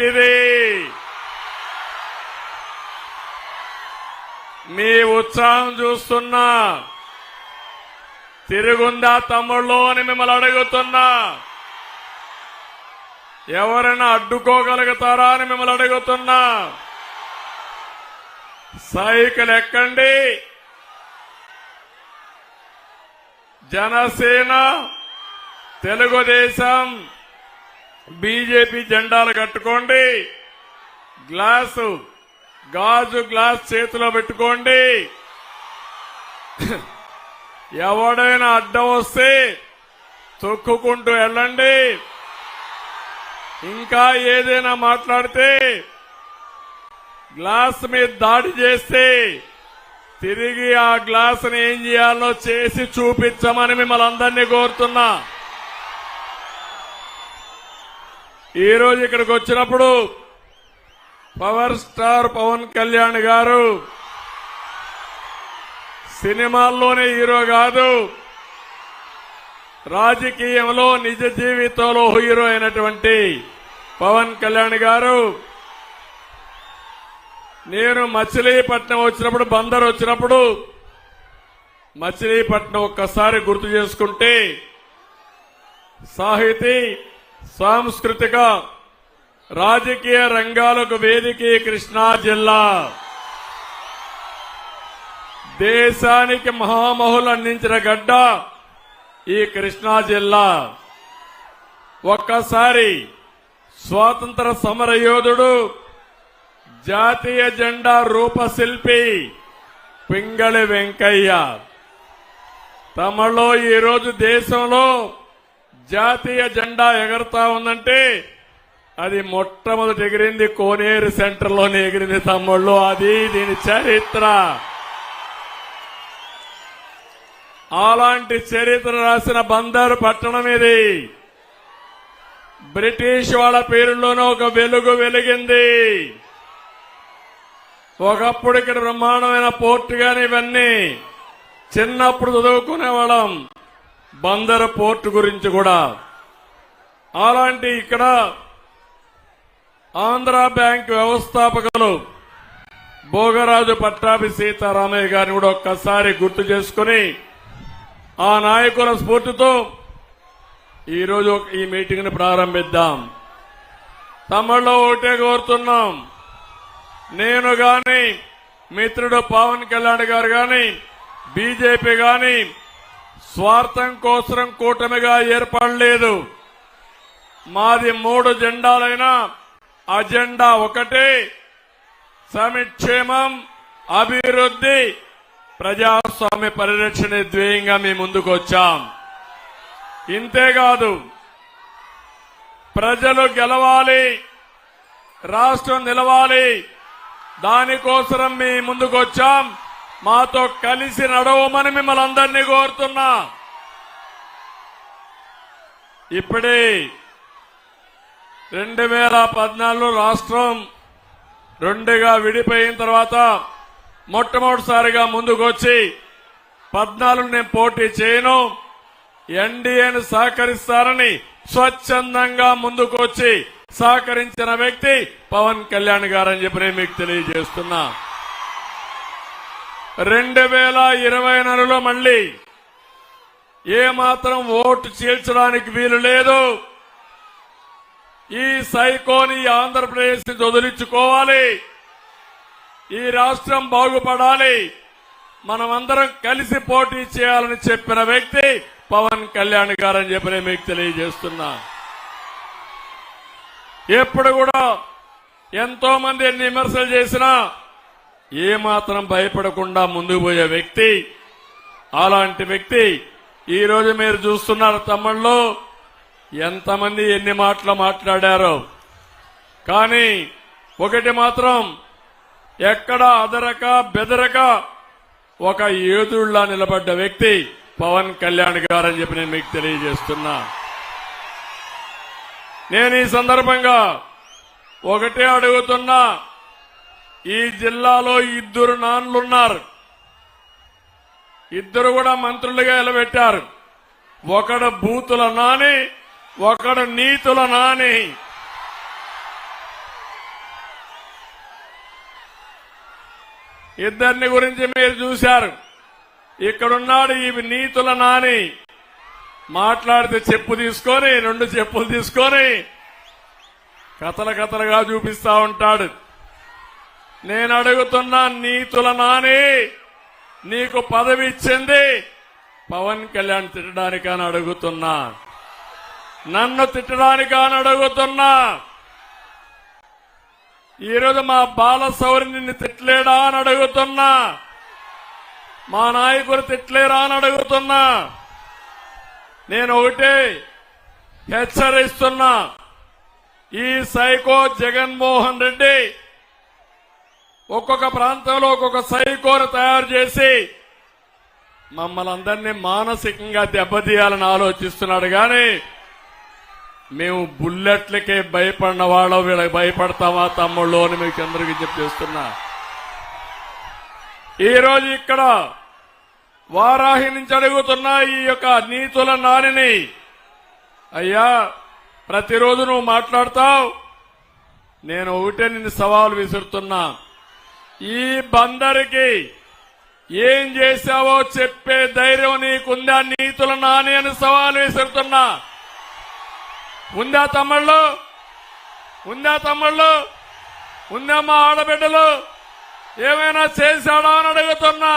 ఇది. మీ ఉత్సాహం చూస్తున్నా. తిరుగుందా తమ్ముళ్ళు అని మిమ్మల్ని అడుగుతున్నా. ఎవరైనా అడ్డుకోగలుగుతారా అని మిమ్మల్ని అడుగుతున్నా. సైకిల్ ఎక్కండి. జనసేన తెలుగుదేశం బీజేపీ జెండాలు కట్టుకోండి. గ్లాసు గాజు గ్లాస్ చేతిలో పెట్టుకోండి. ఎవడైనా అడ్డం వస్తే తొక్కుకుంటూ వెళ్ళండి. ఇంకా ఏదైనా మాట్లాడితే గ్లాస్ మీద దాడి చేస్తే తిరిగి ఆ గ్లాసుని ఏం చేయాలో చేసి చూపించమని మిమ్మల్ని అందరినీ కోరుతున్నా. ఈ రోజు ఇక్కడికి వచ్చినప్పుడు పవర్ స్టార్ పవన్ కళ్యాణ్ గారు సినిమాల్లోనే హీరో కాదు రాజకీయంలో నిజ జీవితంలో హీరో అయినటువంటి పవన్ కళ్యాణ్ గారు నేను మచిలీపట్నం వచ్చినప్పుడు బందర్ వచ్చినప్పుడు మచిలీపట్నం ఒక్కసారి గుర్తు చేసుకుంటే సాహితీ సాంస్కృతిక రాజకీయ రంగాలకు వేదిక కృష్ణా జిల్లా. దేశానికి మహామహులు అందించిన గడ్డ ఈ కృష్ణా జిల్లా. ఒక్కసారి స్వాతంత్ర సమర యోధుడు జాతీయ జెండా రూపశిల్పి పింగళి వెంకయ్య. తమలో ఈరోజు దేశంలో జాతీయ జెండా ఎగరతా ఉందంటే అది మొట్టమొదటి ఎగిరింది కోనేరు సెంటర్లోనే ఎగిరింది తమ్ముళ్ళు. అది దీని చరిత్ర. అలాంటి చరిత్ర రాసిన బందరు పట్టణం ఇది. బ్రిటిష్ వాళ్ళ పేరులోనూ ఒక వెలుగు వెలిగింది. ఒకప్పుడు ఇక్కడ బ్రహ్మాండమైన పోర్టు కానీ ఇవన్నీ చిన్నప్పుడు చదువుకునే వాళ్ళం బందర్ పోర్టు గురించి కూడా. అలాంటి ఇక్కడ ఆంధ్ర బ్యాంక్ వ్యవస్థాపకులు భోగరాజు పట్టాభి సీతారామయ్య గారిని కూడా ఒక్కసారి గుర్తు చేసుకుని ఆ నాయకుల స్ఫూర్తితో ఈరోజు ఈ మీటింగ్ని ప్రారంభిద్దాం. తమిళలో ఒకటే కోరుతున్నాం. నేను గాని మిత్రుడు పవన్ కళ్యాణ్ గారు గాని బీజేపీ గాని స్వార్థం కోసం కూటమిగా ఏర్పడలేదు. మాది మూడు జెండాలైనా అజెండా ఒకటే. సమిక్షేమం అభివృద్ధి ప్రజాస్వామ్య పరిరక్షణ ధ్యేయంగా మేము ముందుకు వచ్చాం ఇంతేకాదు ప్రజలు గెలవాలి రాష్ట్రం నిలవాలి దానికోసం మీ ముందుకు వచ్చాం మాతో కలిసి నడవమని మిమ్మల్ని అందరినీ కోరుతున్నా. ఇప్పుడే రెండు వేల పద్నాలుగులో రాష్ట్రం రెండుగా విడిపోయిన తర్వాత మొట్టమొదటిసారిగా ముందుకొచ్చి పద్నాలుగు నేను పోటీ చేయను. ఎన్డీఏను సహకరిస్తారని స్వచ్ఛందంగా ముందుకొచ్చి సహకరించిన వ్యక్తి పవన్ కళ్యాణ్ గారని చెప్పి నేను మీకు తెలియజేస్తున్నా. రెండు వేల ఇరవై నెలలో మళ్ళీ ఏమాత్రం ఓటు చీల్చడానికి వీలు లేదు. ఈ సైకోని ఆంధ్రప్రదేశ్ని వదిలించుకోవాలి ఈ రాష్ట్రం బాగుపడాలి. మనమందరం కలిసి పోటీ చేయాలని చెప్పిన వ్యక్తి పవన్ కళ్యాణ్ గారని చెప్పి నేను మీకు తెలియజేస్తున్నా. ఎప్పుడు కూడా ఎంతో మంది ఎన్ని విమర్శలు చేసినా ఏ మాత్రం భయపడకుండా ముందుకు పోయే వ్యక్తి అలాంటి వ్యక్తి ఈరోజు మీరు చూస్తున్నారు తమ్ముళ్ళు. ఎంతమంది ఎన్ని మాటలు మాట్లాడారో. కానీ ఒకటి మాత్రం ఎక్కడ అదరక బెదరక ఒక ఏదుళ్ళా నిలబడ్డ వ్యక్తి పవన్ కళ్యాణ్ గారని చెప్పి నేను మీకు తెలియజేస్తున్నా. నేను ఈ సందర్భంగా ఒకటే అడుగుతున్నా ఈ జిల్లాలో ఇద్దరు నాన్నులున్నారు ఇద్దరు కూడా మంత్రులుగా నిలబెట్టారు. ఒకడు బూతుల నాని ఒకడు నీతుల నాని. ఇద్దరిని గురించి మీరు చూశారు. ఇక్కడున్నాడు ఈ నీతుల నాని. మాట్లాడితే చెప్పు తీసుకొని రెండు చెప్పులు తీసుకొని కథల కథలుగా చూపిస్తా ఉంటాడు. నేను అడుగుతున్నా నీతుల నాని నీకు పదవి ఇచ్చింది. పవన్ కళ్యాణ్ తిట్టడానికని అడుగుతున్నా. నన్ను తిట్టడానికని అడుగుతున్నా. ఈరోజు మా బాలసౌరి నిన్ను తిట్టలేడా అని అడుగుతున్నా. మా నాయకుడు తిట్టలేరా అని అడుగుతున్నా. నేను ఒకటే హెచ్చరిస్తున్నా. ఈ సైకో జగన్మోహన్ రెడ్డి ఒక్కొక్క ప్రాంతంలో ఒక్కొక్క సైకోను తయారు చేసి మమ్మల్ని అందరినీ మానసికంగా దెబ్బతీయాలని ఆలోచిస్తున్నాడు కానీ మేము బుల్లెట్లకే భయపడిన వాళ్ళం వీళ్ళకి భయపడతామా తమ్ముళ్ళు అని మీకు అందరికీ చెప్పేస్తున్నా. ఈ రోజు ఇక్కడ వారాహి నుంచి అడుగుతున్న ఈ యొక్క నీతుల నానిని అయ్యా ప్రతిరోజు నువ్వు మాట్లాడతావు నేను ఒకటే నిన్ను సవాలు విసురుతున్నా. ఈ బందరికి ఏం చేశావో చెప్పే ధైర్యం నీకుందా? నీతుల నాని అని సవాలు విసురుతున్నా. ఉందా తమ్ముళ్ళు? ఉందా తమ్ముళ్ళు? ఉందా మా ఆడబిడ్డలు? ఏమైనా చేశాడా అని అడుగుతున్నా.